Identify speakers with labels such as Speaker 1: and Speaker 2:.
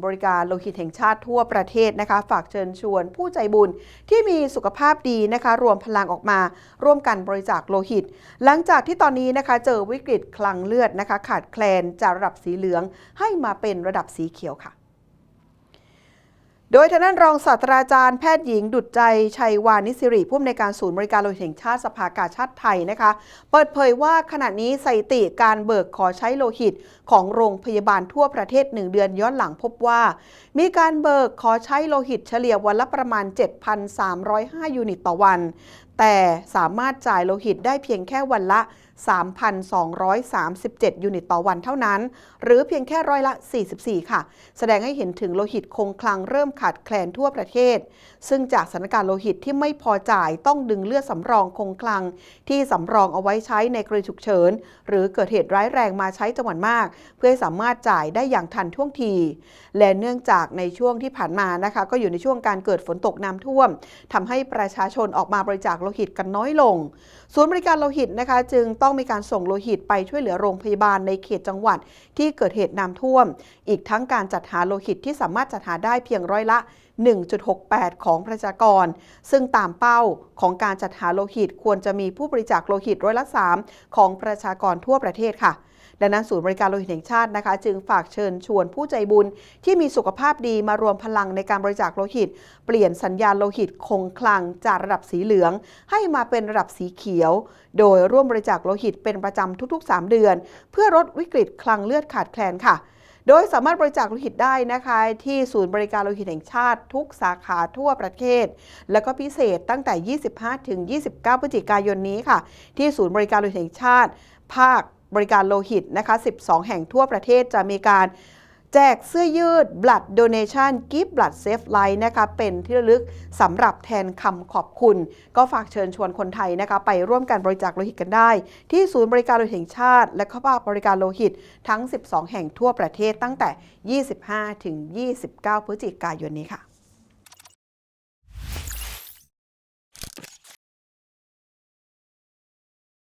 Speaker 1: ์บริการโลหิตแห่งชาติทั่วประเทศนะคะ ฝากเชิญชวนผู้ใจบุญที่มีสุขภาพดีนะคะ รวมพลังออกมา ร่วมกันบริจาคโลหิต หลังจากที่ตอนนี้นะคะเจอวิกฤตคลังเลือดนะคะ ขาดแคลนจากระดับสีเหลืองให้มาเป็นระดับสีเขียวค่ะ โดยทางด้านรองศาสตราจารย์แพทย์หญิงดุจใจชัยวานิสิริผู้อำนวยการศูนย์บริการโลหิตแห่งชาติสภากาชาติไทยนะคะ เปิดเผยว่าขณะนี้สถิติการเบิกขอใช้โลหิตของโรงพยาบาลทั่วประเทศ 1 เดือนย้อนหลังพบว่า มีการเบิกขอใช้โลหิตเฉลี่ยวันละประมาณ 7,305 ยูนิตต่อวัน แต่สามารถจ่ายโลหิตได้เพียงแค่วันละ 3,237 ยูนิตต่อวันเท่านั้น หรือเพียงแค่ร้อยละ 44 ค่ะ แสดงให้เห็นถึงโลหิตคงคลังเริ่มขาดแคลนทั่วประเทศ ซึ่งจากสถานการณ์โลหิตที่ไม่พอจ่ายต้องดึงเลือดสำรองคงคลัง ที่สำรองเอาไว้ใช้ในกรณีฉุกเฉิน หรือเกิดเหตุร้ายแรงมาใช้จำนวนมาก เพื่อสามารถจ่ายได้อย่างทันท่วงที และเนื่องจากในช่วงที่ผ่านมานะคะ ก็อยู่ในช่วงการเกิดฝนตกน้ำท่วมทำให้ประชาชนออกมาบริจาคโลหิตกันน้อยลง ศูนย์บริการโลหิตนะคะ จึงต้องมีการส่งโลหิตไปช่วยเหลือโรงพยาบาลในเขตจังหวัดที่เกิดเหตุน้ำท่วม อีกทั้งการจัดหาโลหิตที่สามารถจัดหาได้เพียงร้อยละ 1.68 ของประชากร ซึ่งตามเป้าของการจัดหาโลหิตควรจะมีผู้บริจาคโลหิตร้อยละ 3 ของประชากรทั่วประเทศค่ะดังนั้นศูนย์บริการโลหิตแห่งชาตินะคะ จึงฝากเชิญชวนผู้ใจบุญที่มีสุขภาพดีมารวมพลังในการบริจาคโลหิต เปลี่ยนสัญญาณโลหิตคงคลังจากระดับสีเหลืองให้มาเป็นระดับสีเขียว โดยร่วมบริจาคโลหิตเป็นประจำทุกๆ 3 เดือน เพื่อลดวิกฤตคลังเลือดขาดแคลนค่ะ โดยสามารถบริจาคโลหิตได้นะคะ ที่ศูนย์บริการโลหิตแห่งชาติทุกสาขาทั่วประเทศ แล้วก็พิเศษตั้งแต่ 25 ถึง 29 พฤศจิกายนนี้ค่ะ ที่ศูนย์บริการโลหิตแห่งชาติ ภาคบริการโลหิตนะคะ 12 แห่งทั่วประเทศจะมีการ แจกเสื้อยืด Blood Donation Give Blood Save Life นะคะเป็นที่ระลึกสำหรับแทนคำขอบคุณ ก็ฝากเชิญชวนคนไทยนะคะไปร่วมกันบริจาคโลหิตกันได้ ที่ศูนย์บริการโลหิตแห่งชาติ และข้าภาคบริการโลหิตทั้ง 12 แห่งทั่วประเทศตั้งแต่ 25 ถึง 29 พฤศจิกายนนี้ค่ะ